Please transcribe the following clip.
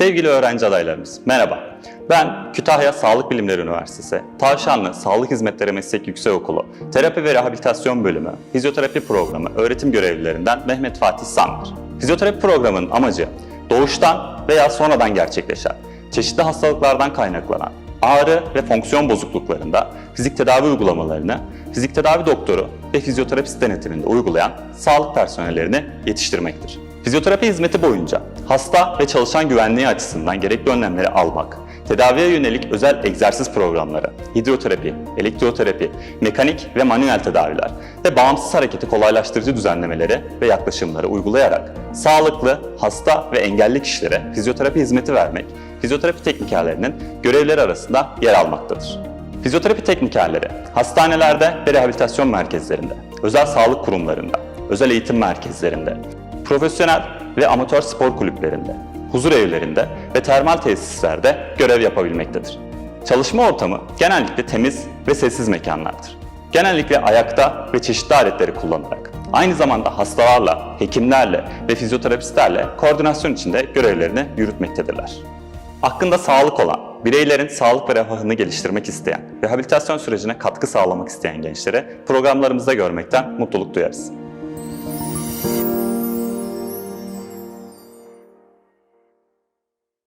Sevgili öğrenci adaylarımız, merhaba. Ben Kütahya Sağlık Bilimleri Üniversitesi, Tavşanlı Sağlık Hizmetleri Meslek Yüksekokulu, Terapi ve Rehabilitasyon Bölümü, Fizyoterapi Programı öğretim görevlilerinden Mehmet Fatih Sandır. Fizyoterapi programının amacı doğuştan veya sonradan gerçekleşen, çeşitli hastalıklardan kaynaklanan ağrı ve fonksiyon bozukluklarında fizik tedavi uygulamalarını fizik tedavi doktoru ve fizyoterapist denetiminde uygulayan sağlık personellerini yetiştirmektir. Fizyoterapi hizmeti boyunca hasta ve çalışan güvenliği açısından gerekli önlemleri almak, tedaviye yönelik özel egzersiz programları, hidroterapi, elektroterapi, mekanik ve manuel tedaviler ve bağımsız hareketi kolaylaştırıcı düzenlemeleri ve yaklaşımları uygulayarak sağlıklı, hasta ve engelli kişilere fizyoterapi hizmeti vermek, fizyoterapi teknikerlerinin görevleri arasında yer almaktadır. Fizyoterapi teknikerleri hastanelerde ve rehabilitasyon merkezlerinde, özel sağlık kurumlarında, özel eğitim merkezlerinde, profesyonel ve amatör spor kulüplerinde, huzur evlerinde ve termal tesislerde görev yapabilmektedir. Çalışma ortamı genellikle temiz ve sessiz mekanlardır. Genellikle ayakta ve çeşitli aletleri kullanarak, aynı zamanda hastalarla, hekimlerle ve fizyoterapistlerle koordinasyon içinde görevlerini yürütmektedirler. Hakkında sağlık olan, bireylerin sağlık ve refahını geliştirmek isteyen, rehabilitasyon sürecine katkı sağlamak isteyen gençlere programlarımızda görmekten mutluluk duyarız.